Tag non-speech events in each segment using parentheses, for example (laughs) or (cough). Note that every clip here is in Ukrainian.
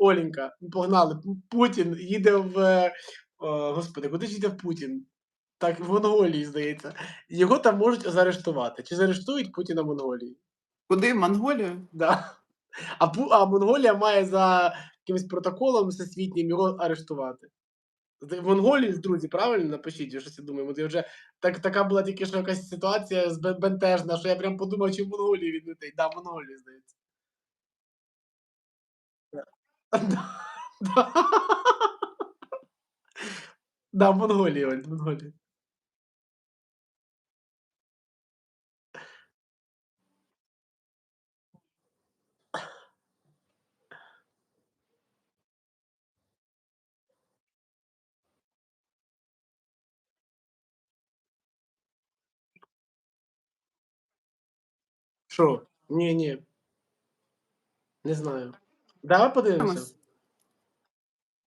Оленька, погнали. Путін їде в. е, о, Господи, куди ж їде в Путін? Так, в Монголії, здається. Його там можуть заарештувати. Чи заарештують Путіна в Монголії? Куди? В Монголію? Да. А, Пу- а Монголія має за якимось протоколом всесвітнім його арештувати. В Монголії, друзі, правильно напишіть, я щось я думаю. От я вже так, така була тільки що якась ситуація з бентежна, що я прям подумав, чи в Монголії він летить. Да, в Монголії, здається. Да. Да. (laughs) Да, в Монголії, Оль, в Монголії. Що? Ні, ні. Не знаю. Давай подивимося.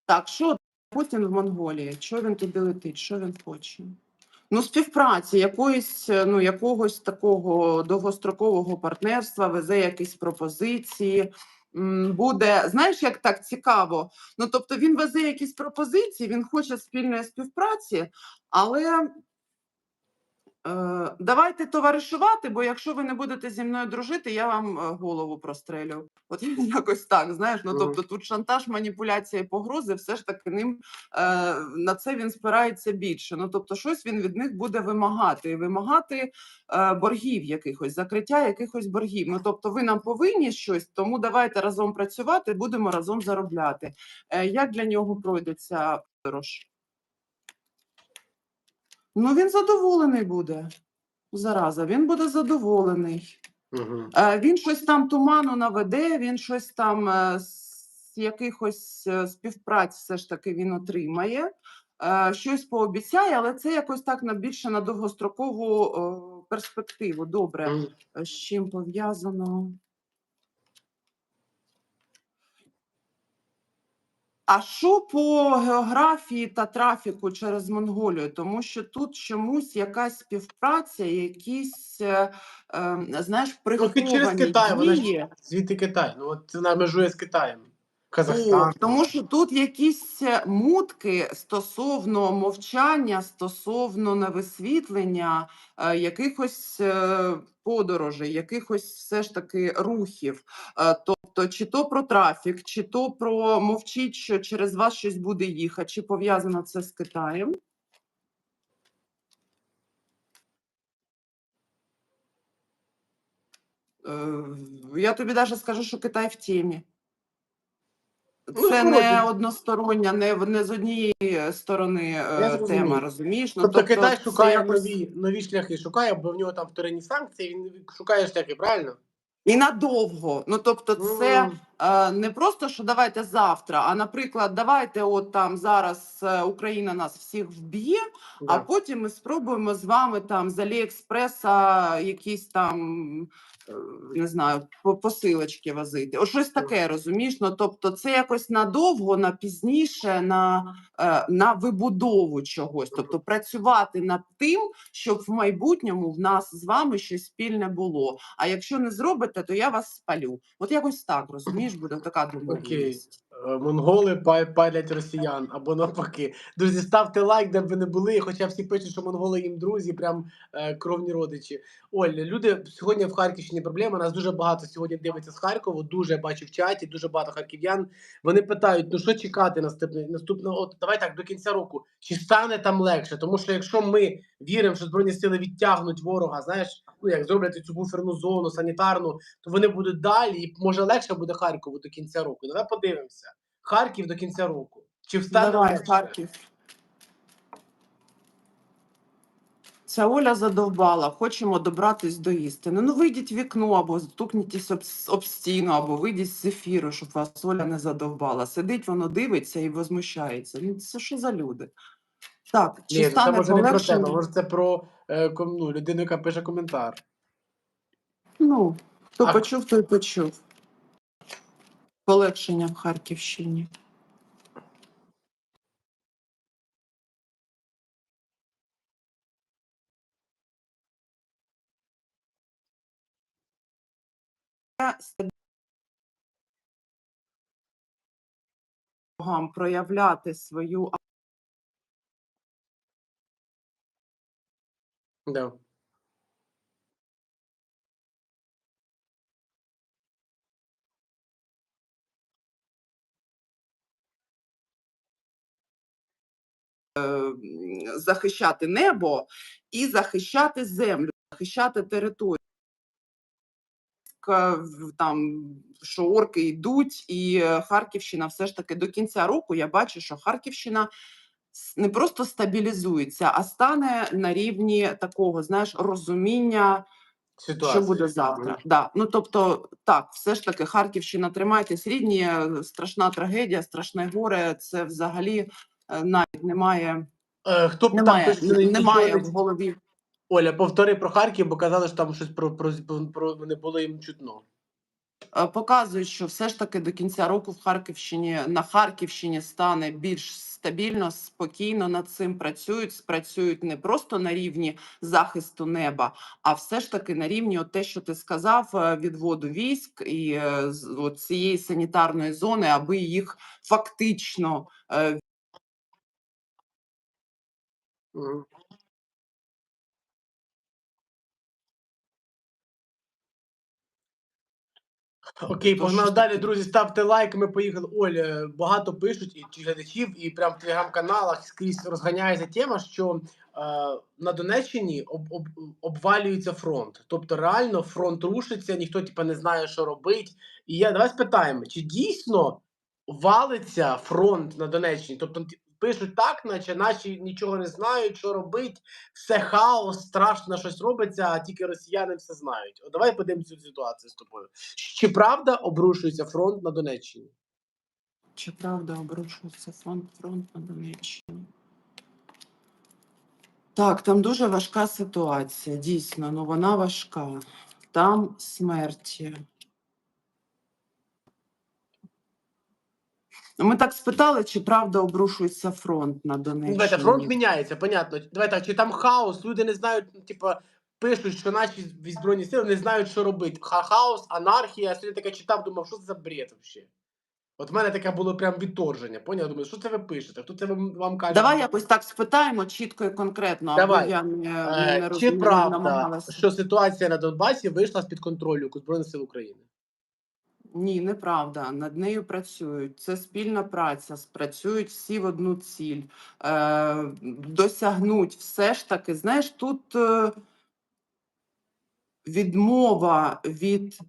Так, що Путін в Монголії? Що він туди летить? Що він хоче? Ну, співпраці якоїсь, е, ну, якогось такого довгострокового партнерства, везе якісь пропозиції. Буде, знаєш, як так цікаво. Ну, тобто він везе якісь пропозиції, він хоче спільної співпраці, але давайте товаришувати, бо якщо ви не будете зі мною дружити, я вам е, голову прострелю. От (laughs) якось так, знаєш. Ну тобто тут шантаж, маніпуляція і погрози, все ж таки ним е, на це він спирається більше. Ну тобто, щось він від них буде вимагати, і вимагати е, боргів якихось, закриття якихось боргів. Ну тобто, ви нам повинні щось, тому давайте разом працювати, будемо разом заробляти. Е, як для нього пройде ця подорож? Ну він задоволений буде. Зараза, він буде задоволений. Угу. Він щось там туману наведе, він щось там е, з якихось е, співпраць все ж таки він отримає, щось пообіцяє, але це якось так на більше на довгострокову перспективу. Добре, Е, з чим пов'язано? А що по географії та трафіку через Монголію? Тому що тут чомусь якась співпраця, якісь, е, е, знаєш, приховані приховані через Китай, вона ж дії. звідти Китай. Ну, от вона межує з Китаєм. О, Казахстан. тому що тут якісь е, мутки стосовно мовчання, стосовно невисвітлення е, якихось е, подорожей, якихось все ж таки рухів. Е, тобто, чи то про трафік, чи то про мовчіть, що через вас щось буде їхати, чи пов'язано це з Китаєм. Е, Я тобі навіть скажу, що Китай в темі. Ну, Це не одностороння, не, не з однієї сторони е, тема, розумієш? Ну, Тобто, Китай шукає якось- нові, нові шляхи, шукає, бо в нього там вторинні санкції, він шукає шляхи, правильно? І надовго. Ну, тобто, це М. е, не просто, що давайте завтра, а, наприклад, давайте от там зараз е, Україна нас всіх вб'є, а потім ми спробуємо з вами там з Аліекспреса якісь там. Е, Не знаю, посилочки возити. О, щось таке, розумієш? Ну, тобто, це якось надовго, на пізніше, на, е, на вибудову чогось. Тобто працювати над тим, щоб в майбутньому в нас з вами щось спільне було. А якщо не зробите, то я вас спалю. От якось так, розумієш, буде така думка. Е, Монголи па- палять росіян або навпаки. Друзі, ставте лайк, де б ви не були. Хоча всі пишуть, що монголи їм друзі, прям е, кровні родичі. Оль, люди сьогодні в Харківщині проблема. Нас дуже багато сьогодні дивиться з Харкова. Дуже бачу в чаті, дуже багато харків'ян. Вони питають: ну що чекати наступне наступного? От давай так до кінця року. Чи стане там легше? Тому що якщо ми віримо, що збройні сили відтягнуть ворога, знаєш, ну як зроблять цю буферну зону санітарну, то вони будуть далі, і може легше буде Харкову до кінця року. Давай подивимося. Харків до кінця року. Чи встане Давай? Харків. Ця Оля задовбала, хочемо добратись до істини. Ну, вийдіть в вікно або стукнітесь об, об стіну, або вийдіть з ефіру, щоб вас Оля не задовбала. Сидить, воно дивиться і возмущається. Ну, це що за люди? Так, чи Ні, це стане може не про полегшення? тебе, може це про е, ком- ну, людину, яка пише коментар. Ну, хто А- почув, той почув. Полегшення в Харківщині. Проявляти свою Да. Захищати небо і захищати землю, захищати територію. Там що орки йдуть, і Харківщина все ж таки до кінця року я бачу, що Харківщина не просто стабілізується, а стане на рівні такого, знаєш, розуміння, Ситуація. що буде завтра. Да. Ну тобто, так, все ж таки, Харківщина, тримайтесь рідні, страшна трагедія, страшне горе. Це взагалі навіть немає, Е, хто б немає, що немає в голові. Оля, повтори про Харків, бо казали, що там щось про, про, про, не було їм чутно. Е, Показують, що все ж таки до кінця року в Харківщині на Харківщині стане більш стабільно, спокійно над цим працюють. Спрацюють не просто на рівні захисту неба, а все ж таки на рівні, от те, що ти сказав, е, відводу військ і е, от цієї санітарної зони, аби їх фактично е, Мгм. Окей, То погнали далі, друзі. Ставте лайк. Ми поїхали. Оль, е, багато пишуть і чи глядачів, і прям в телеграм-каналах скрізь розганяється тема, що е, на Донеччині об, об, обвалюється фронт. Тобто, реально фронт рушиться, ніхто типа не знає, що робить. І я давай спитаємо, чи дійсно валиться фронт на Донеччині? Тобто ті- пишуть так, наче наші нічого не знають, що робить, все хаос, страшно щось робиться, а тільки росіяни все знають. От давай подивимося цю ситуацію з тобою. Чи правда обрушується фронт на Донеччині? чи правда обрушується фронт фронт на Донеччині? Так, там дуже важка ситуація. Дійсно, ну вона важка. Там смерті. Ну, Ми так спитали, чи правда обрушується фронт на Ну, Донеччині. Давайте фронт міняється, понятно. Давай так, чи там хаос, люди не знають, ну, типа. Пишуть, що наші збройні сили не знають, що робити. Ха- Хаос, анархія. Я сьогодні таке читав, думав, що це за бред взагалі. От в мене таке було прям відторження. Поняв? Думаю, що це ви пишете? Хто це вам, каже? Давай якось так спитаємо чітко і конкретно, Давай. аби я не, Е, не Чи розуміла, правда, намагалася. що ситуація на Донбасі вийшла з під контролю Збройних сил України? Ні, неправда. Над нею працюють. Це спільна праця. Спрацюють всі в одну ціль. Е, досягнуть все ж таки. Знаєш, тут е, відмова від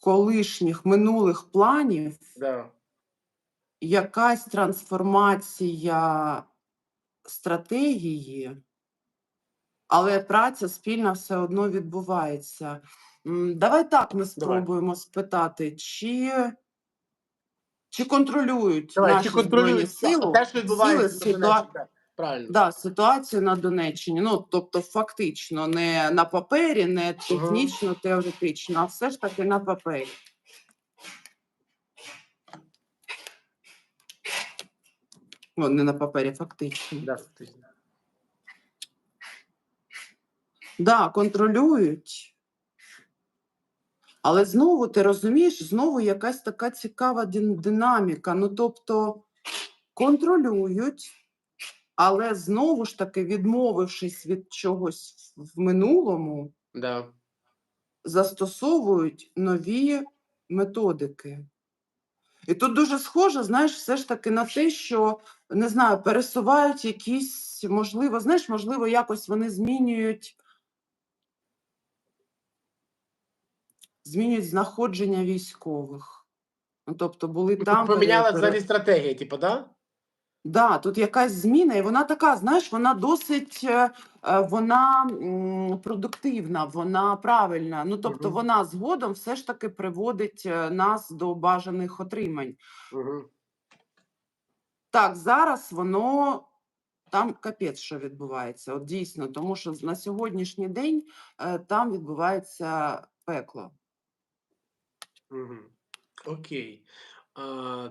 колишніх минулих планів, Да. якась трансформація стратегії, але праця спільна все одно відбувається. Давай так ми спробуємо спитати, чи, чи контролюють Давай, наші чи контролюють сили, те, що відбувається сили ситуа-? Правильно. да, ситуацію на Донеччині. Ну, тобто, фактично, не на папері, не технічно, теоретично, а все ж таки на папері. О, не на папері, фактично. Да, фактично. Да, контролюють. Але знову ти розумієш, знову якась така цікава динаміка. Ну, тобто контролюють, але знову ж таки, відмовившись від чогось в минулому, Да. застосовують нові методики. І тут дуже схоже, знаєш, все ж таки на те, що не знаю, пересувають якісь, можливо, знаєш, можливо, якось вони змінюють. Змінюють знаходження військових. Ну, тобто були там. пере- Поміняла пере- взагалі стратегія, типу, да? Да, тут якась зміна, і вона така, знаєш, вона досить е, е, вона продуктивна, вона правильна. Ну тобто, Мгм. вона згодом все ж таки приводить е, нас до бажаних отримань. Угу. Так, зараз воно там капець, що відбувається. От дійсно, тому що на сьогоднішній день е, там відбувається пекло. Угу. Окей. А,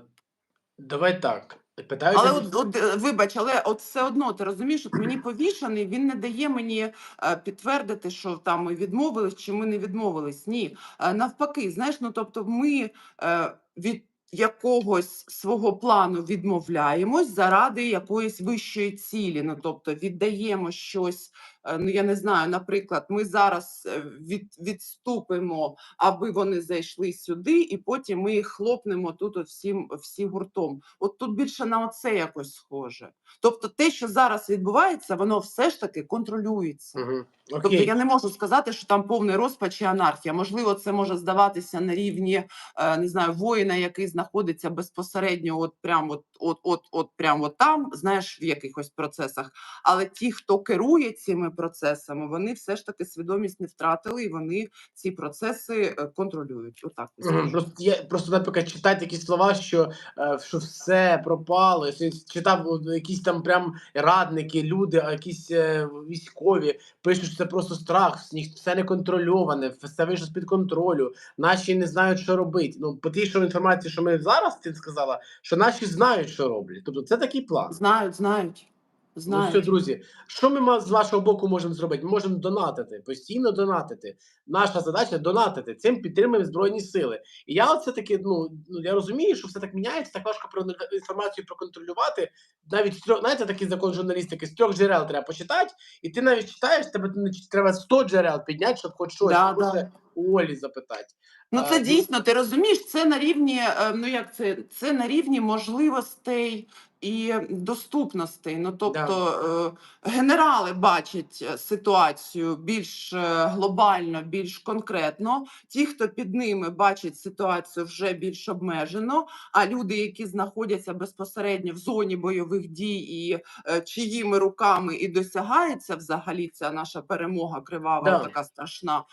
давай так. Питаюся. Але от, от е, вибач, але от все одно ти розумієш, от мені повішаний, він не дає мені е, підтвердити, що там ми відмовились чи ми не відмовились. Ні, Е, навпаки, знаєш, ну тобто, ми е, від якогось свого плану відмовляємось заради якоїсь вищої цілі. Ну, тобто віддаємо щось. Е, Ну, я не знаю, наприклад, ми зараз е, від, відступимо, аби вони зайшли сюди, і потім ми їх хлопнемо тут от всім всі гуртом. От тут більше на оце якось схоже. Тобто, те, що зараз відбувається, воно все ж таки контролюється. Угу. Тобто я не можу сказати, що там повний розпач і анархія. Можливо, це може здаватися на рівні е, не знаю, воїна, який знаходиться безпосередньо, от прям от, от, от, от прям от там, знаєш, в якихось процесах. Але ті, хто керує цими процесами, вони все ж таки свідомість не втратили, і вони ці процеси е, контролюють. Отак. Просто я просто, наприклад, читати такі слова, що, е, що все пропало. Читав якісь там прям радники, люди, а якісь е, військові пишуть, що це просто страх, все неконтрольоване, все вийшло з-під контролю. Наші не знають, що робити. Ну, по тій що інформації, що ми зараз ти сказала, що наші знають, що роблять. Тобто це такий план. Знають, знають. Ну, Знають. все, друзі, що ми з вашого боку можемо зробити? Ми можемо донатити, постійно донатити. Наша задача донатити. Цим підтримуємо збройні сили. І я оце таки, ну, ну я розумію, що все так міняється, так важко про інформацію проконтролювати. Навіть трьох, знаєте, такий закон журналістики, з трьох джерел треба почитати, і ти навіть читаєш, тебе треба 100 джерел підняти, щоб хоч щось Да, да. у Олі запитати. Ну, це ну- дійсно, ти розумієш, це на рівні, е, ну як це, це на рівні можливостей і доступностей. Ну тобто е, генерали бачать е, ситуацію більш е, глобально, більш конкретно. Ті, хто під ними бачать ситуацію вже більш обмежено. А люди, які знаходяться безпосередньо в зоні бойових дій, і чиїми руками і досягається взагалі ця наша перемога кривава, Да. така страшна.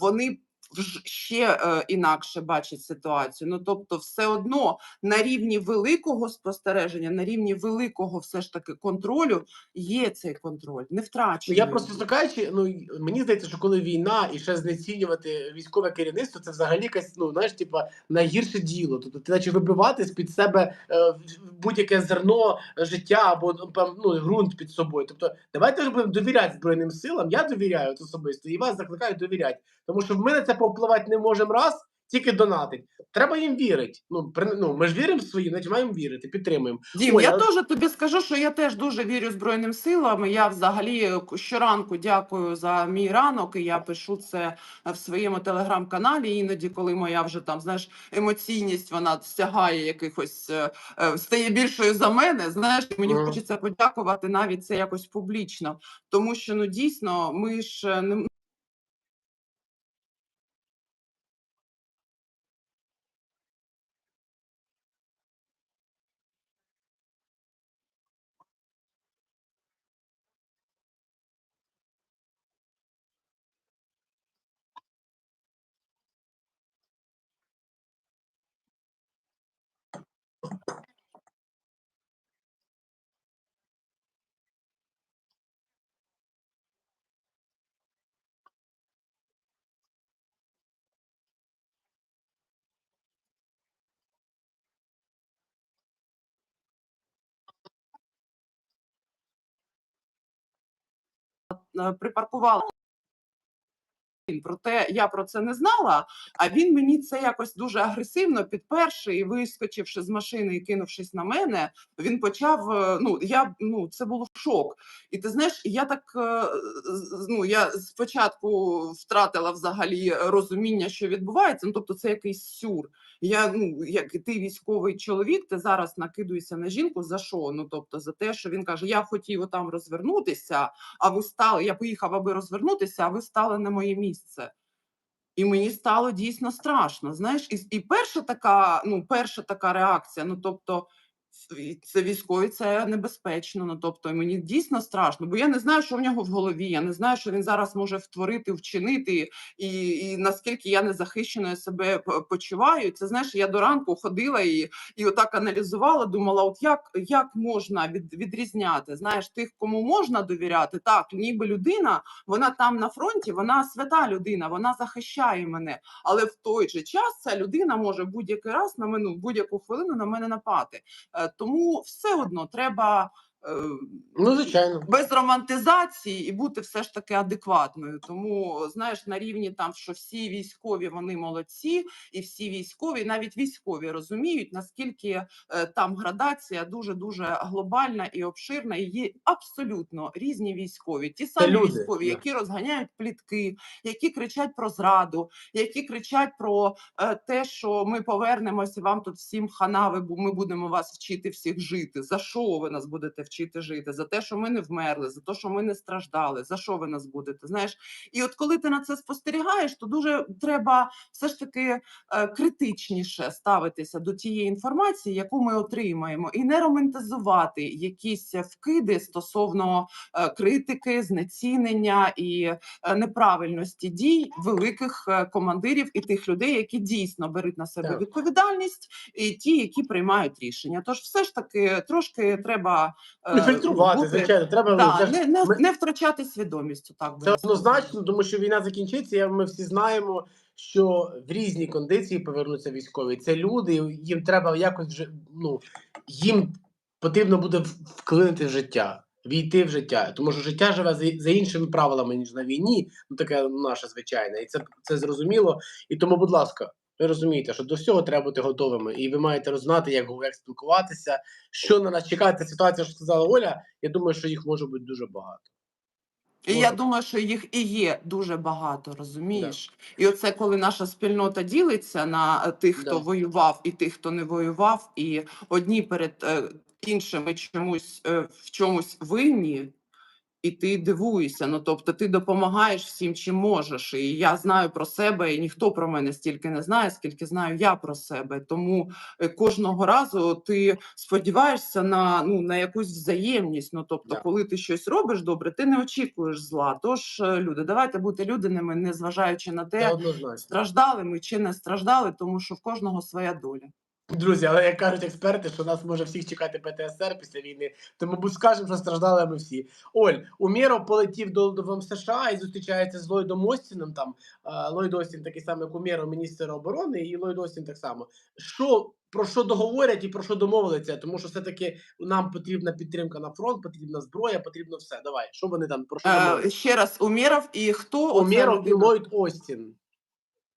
Вони ще е, інакше бачать ситуацію. Ну тобто, все одно на рівні великого спостереження, на рівні великого все ж таки контролю є цей контроль, не Ну, втрачений. я просто стикаючи, ну мені здається, що коли війна і ще знецінювати військове керівництво, це взагалі якась, ну знаєш, типа найгірше діло. Тобто ти наче вибивати з під себе е, в- будь-яке зерно життя або ну, ну, ґрунт під собою. Тобто, давайте ж будемо довіряти збройним силам. Я довіряю особисто і вас закликаю довіряти. Тому що ми на це повпливати не можемо раз, тільки донатить. Треба їм вірити. Ну, при, ну ми ж віримо в свої, значить маємо вірити, підтримуємо. Дім, Ой, я але- теж тобі скажу, що я теж дуже вірю Збройним силам. Я взагалі е, щоранку дякую за мій ранок. І я пишу це в своєму телеграм-каналі. Іноді, коли моя вже там знаєш емоційність вона сягає якихось е, е, стає більшою за мене. Знаєш, мені Мгм. хочеться подякувати навіть це якось публічно, тому що ну дійсно ми ж не припаркувала. Проте я про це не знала, а він мені це якось дуже агресивно підперши вискочивши з машини і кинувшись на мене, він почав. е, Ну я ну це було шок. І ти знаєш, я так е, ну я спочатку втратила взагалі розуміння, що відбувається. Ну тобто, це якийсь сюр. Я ну як ти військовий чоловік, ти зараз накидуєшся на жінку за що? Ну тобто, за те, що він каже: Я хотів там розвернутися, а ви стали. Я поїхав, аби розвернутися, а ви стали на моє місце. І мені стало дійсно страшно. Знаєш, і, і перша така, ну, перша така реакція. Ну тобто, це військові, це небезпечно. Ну тобто, мені дійсно страшно, бо я не знаю, що в нього в голові. Я не знаю, що він зараз може втворити, вчинити, і, і наскільки я незахищеною себе почуваю. Це знаєш, я до ранку ходила і, і отак аналізувала, думала, от як, як можна від, відрізняти знаєш, тих, кому можна довіряти, так, ніби людина, вона там на фронті, вона свята людина, вона захищає мене. Але в той же час ця людина може будь-який раз на мене, будь-яку хвилину на мене напати. Тому все одно треба Ну, звичайно. без романтизації і бути все ж таки адекватною. Тому знаєш, на рівні там, що всі військові вони молодці, і всі військові, навіть військові розуміють, наскільки е, там градація дуже дуже глобальна і обширна. І є абсолютно різні військові. Ті самі люди, військові, які розганяють плітки, які кричать про зраду, які кричать про е, те, що ми повернемося, вам тут всім ханави, бо ми будемо вас вчити всіх жити. За що ви нас будете вчити жити? За те, що ми не вмерли, за те, що ми не страждали. За що ви нас будете? Знаєш, і от коли ти на це спостерігаєш, то дуже треба все ж таки е, критичніше ставитися до тієї інформації, яку ми отримаємо, і не романтизувати якісь вкиди стосовно е, критики, знецінення і е, неправильності дій великих командирів і тих людей, які дійсно беруть на себе відповідальність, і ті, які приймають рішення. Тож, все ж таки, трошки треба е, Ну, фільтрувати, бути- звичайно. Треба Да, не, не, ми- не втрачати свідомість. Так Це однозначно, тому що війна закінчиться. Ми всі знаємо, що в різні кондиції повернуться військові. Це люди, їм треба якось вже ну їм потрібно буде вклинити в життя, війти в життя. Тому що життя живе за, за іншими правилами, ніж на війні. Ну таке наше звичайне, і це, це зрозуміло. І тому, будь ласка. Ви розумієте, що до всього треба бути готовими, і ви маєте знати, як, як спілкуватися, що на нас чекає. Та ситуація, що сказала Оля. Я думаю, що їх може бути дуже багато. І я думаю, що їх і є дуже багато, розумієш? І оце коли наша спільнота ділиться на е, тих, хто Да. воював, і тих, хто не воював, і одні перед е, іншими чомусь е, в чомусь винні. І ти дивуєшся, ну тобто ти допомагаєш всім, чим можеш. І я знаю про себе, і ніхто про мене стільки не знає, скільки знаю я про себе. Тому е, кожного разу ти сподіваєшся на ну на якусь взаємність. Ну тобто, Да. коли ти щось робиш добре, ти не очікуєш зла. Тож, е, люди, давайте бути людяними, не зважаючи на те, однозначно. страждали ми чи не страждали, тому що в кожного своя доля. Друзі, але як кажуть експерти, що нас може всіх чекати ПТСР після війни, то мабуть скажемо, що страждали ми всі. Оль, Умєров полетів до, до США і зустрічається з Ллойдом Остіном. Там Ллойд Остін такий самий як Умєров, міністр оборони, і Ллойд Остін так само. Що про що договорять і про що домовилися? Тому що все-таки нам потрібна підтримка на фронт, потрібна зброя, потрібно все. Давай, що вони там про що Е, домовилися? ще раз Умєров і хто оця Умєров і? Ллойд Остін,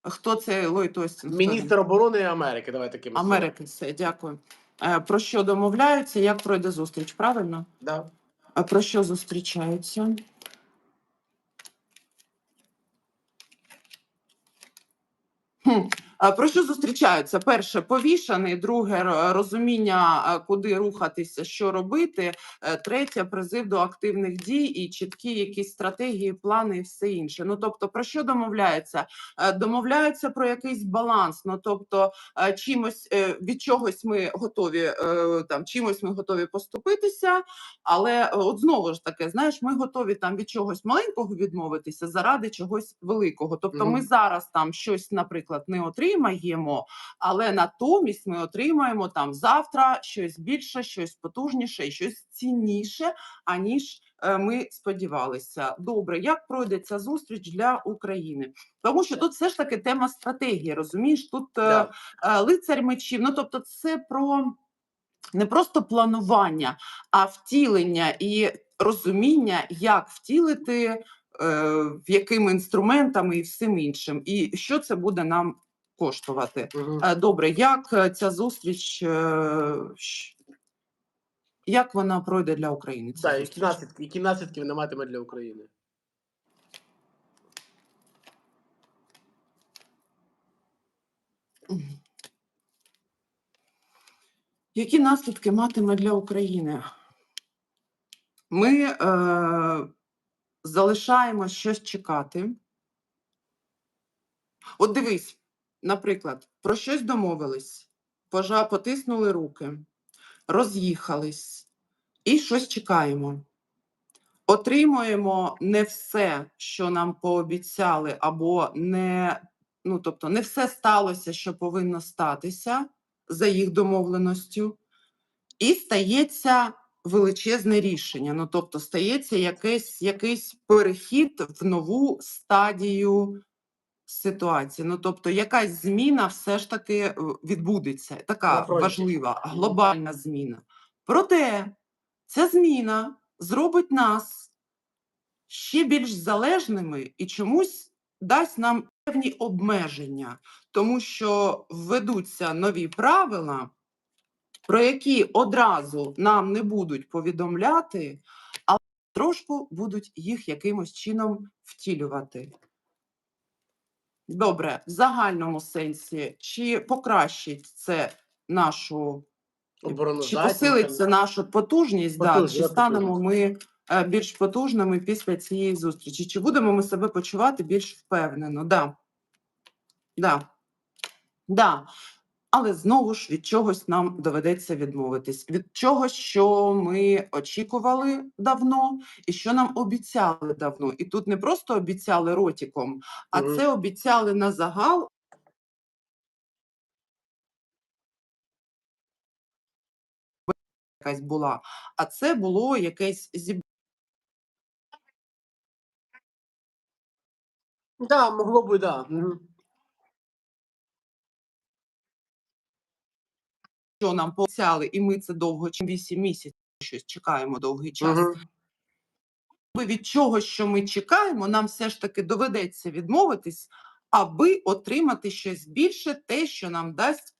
Хто це Ллойд Остін? Міністр оборони Америки. Давай таким Америки, все, дякую. Е, Про що домовляються, як пройде зустріч, правильно? Да. А про що зустрічаються? Хм. Про що зустрічаються? Перше, повішаний, друге розуміння, куди рухатися, що робити. е, Третє призив до активних дій і чіткі якісь стратегії, плани і все інше. Ну тобто, про що домовляються? Е, Домовляються про якийсь баланс. Ну тобто, е, чимось від чогось ми готові там чимось ми готові поступитися, але от знову ж таки, знаєш, ми готові там від чогось маленького відмовитися заради чогось великого. Тобто, ми зараз там щось, наприклад, не отримаємо, але натомість ми отримаємо там завтра щось більше, щось потужніше щось цінніше, аніж е, ми сподівалися. Добре, як пройде ця зустріч для України? Тому що тут все ж таки тема стратегії, розумієш? Тут е, Да. е, лицар мечів. Ну тобто, це про не просто планування, а втілення і розуміння, як втілити, е, в якими інструментами і всім іншим, і що це буде нам коштувати. Е, Добре, як е, ця зустріч, е, як вона пройде для України? Так, які наслідки, які наслідки вона матиме для України? Які наслідки матиме для України? Ми е, залишаємо щось чекати. От дивись, наприклад, про щось домовились, пожа, потиснули руки, роз'їхались і щось чекаємо. Отримуємо не все, що нам пообіцяли, або не, ну, тобто, не все сталося, що повинно статися за їх домовленостю, і стається величезне рішення. Ну, тобто, стається якийсь, якийсь перехід в нову стадію ситуації. Ну, тобто, якась зміна все ж таки е, відбудеться, така важлива, глобальна зміна. Проте Ця зміна зробить нас ще більш залежними і чомусь дасть нам певні обмеження, тому що введуться нові правила, про які одразу нам не будуть повідомляти, але трошку будуть їх якимось чином втілювати. Добре, в загальному сенсі, чи покращить це нашу чи посилиться посилить це нашу потужність, да, чи станемо ми е, більш потужними після цієї зустрічі? Чи будемо ми себе почувати більш впевнено? Да. Да. Да. Але знову ж від чогось нам доведеться відмовитись. Від чогось, що ми очікували давно, і що нам обіцяли давно. І тут не просто обіцяли ротиком, а це обіцяли на загал. Якась була, а це було якесь зіб... Да, могло би, да. Що нам пообіцяли, і ми це довго, чим 8 місяців щось чекаємо довгий час. Аби від чого, що ми чекаємо, нам все ж таки доведеться відмовитись, аби отримати щось більше, те, що нам дасть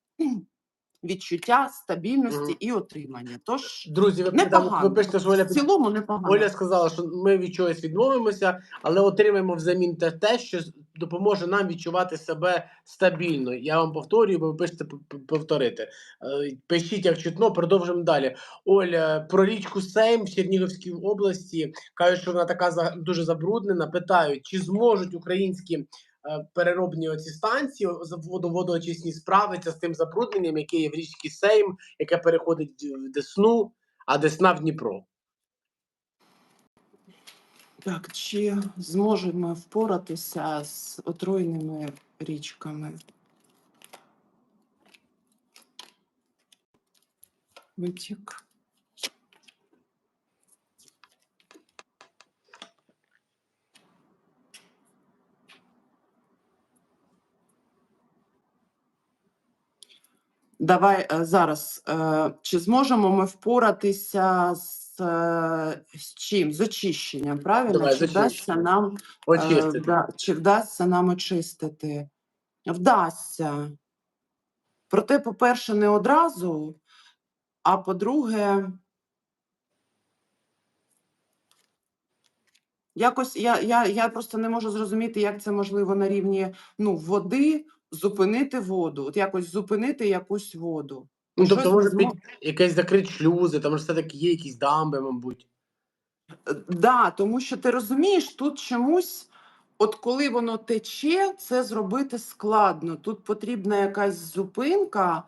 відчуття стабільності і отримання. Тож Друзі, ви, непогано. ви пишете, що Оля, В цілому непогано. Оля сказала, що ми від чогось відмовимося, але отримаємо взамін те, те, що допоможе нам відчувати себе стабільно. Я вам повторюю, бо ви пишете повторити. Е, Пишіть, як чутно, продовжимо далі. Оля, про річку Сейм в Чернігівській області кажуть, що вона така дуже забруднена. Питають, чи зможуть українські переробні оці станції за- водо- водоочисні справитися з тим забрудненням, яке є в річці Сейм, яке переходить в Десну, а Десна в Дніпро. Так, чи зможемо впоратися з отруєними річками? Витік. Давай е, зараз. е, Чи зможемо ми впоратися з, е, з чим? З очищенням, правильно? Давай, чи вдасться нам вда- чи вдасться нам очистити? Вдасться. Проте, по-перше, не одразу, а по-друге, якось я, я, я просто не можу зрозуміти, як це можливо на рівні ну, води зупинити воду, от якось зупинити якусь воду. Ну, Щось тобто, може, змо- під якесь закрити шлюзи, там ж все-таки є якісь дамби, мабуть. Е, Да, тому що ти розумієш, тут чомусь, от коли воно тече, це зробити складно. Тут потрібна якась зупинка,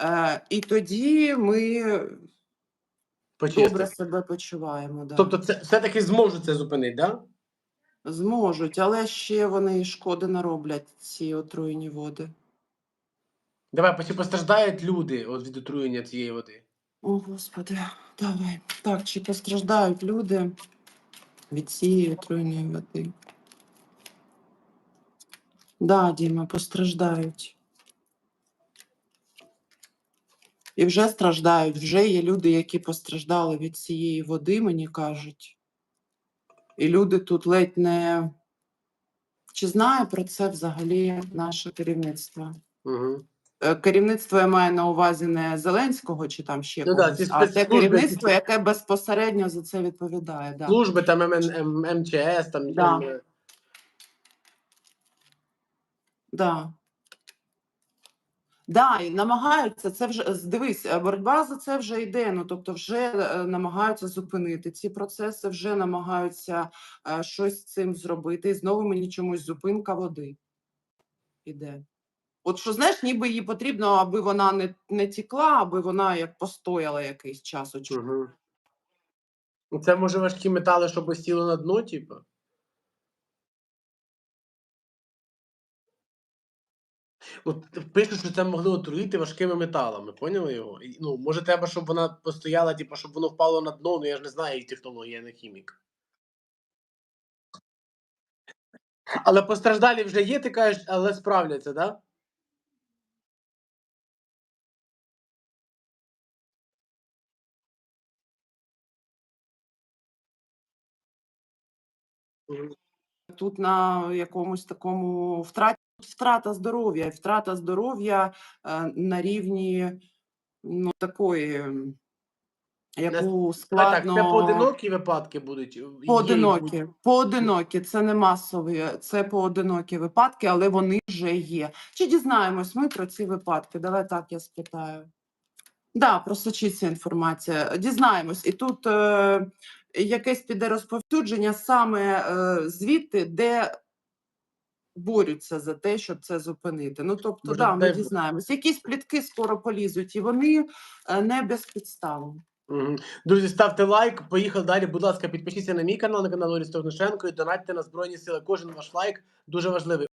е, і тоді ми добре Почистити. себе почуваємо. Да. Тобто, це все-таки зможуть це зупинити, так? Да? Зможуть, але ще вони шкоди нароблять, ці отруєні води. Давай, чи постраждають люди от від отруєння цієї води? О, Господи, давай. Так, чи постраждають люди від цієї отруєної води? Да, Діма, постраждають. І вже страждають. Вже є люди, які постраждали від цієї води, мені кажуть. І люди тут ледь не. Чи знає про це взагалі наше керівництво? Угу. Е, Керівництво я маю на увазі не Зеленського чи там ще Ну когось, ці а те керівництво, яке безпосередньо за це відповідає. Да. Служби, там МН, МЧС, там. Да. там, Да. Да, і намагаються це вже з- дивись, е, боротьба за це вже йде. Ну тобто, вже е, намагаються зупинити ці процеси, вже намагаються е, щось з цим зробити. І знову мені чомусь зупинка води іде. От що знаєш, ніби їй потрібно, аби вона не, не тікла, аби вона як постояла якийсь час. Угу. Це може важкі метали, щоб сіли на дно, типу? От пишуть, що це могли отруїти важкими металами. Поняли його? І, ну, Може, треба, щоб вона постояла, типу, щоб воно впало на дно, але я ж не знаю її технології, я не хімік. Але постраждалі вже є, ти кажеш, але справляться, так? Да? Тут на якомусь такому втраті втрата здоров'я, втрата здоров'я е, на рівні ну, такої, яку А так, це поодинокі випадки будуть? Їх будуть? Поодинокі, поодинокі, це не масові, це поодинокі випадки, але вони вже є. Чи дізнаємось ми про ці випадки? Давай так я спитаю. Да, просочиться інформація. Дізнаємось. І тут е, якесь піде розповсюдження саме е, звідти, де борються за те, щоб це зупинити. Ну тобто, Може, да, ми дай дізнаємось. Якісь плітки скоро полізуть, і вони е, не без підстав. Друзі, ставте лайк. Поїхали далі. Будь ласка, підпишіться на мій канал, на канал Орі Стогнушенко і донатьте на Збройні Сили. Кожен ваш лайк дуже важливий.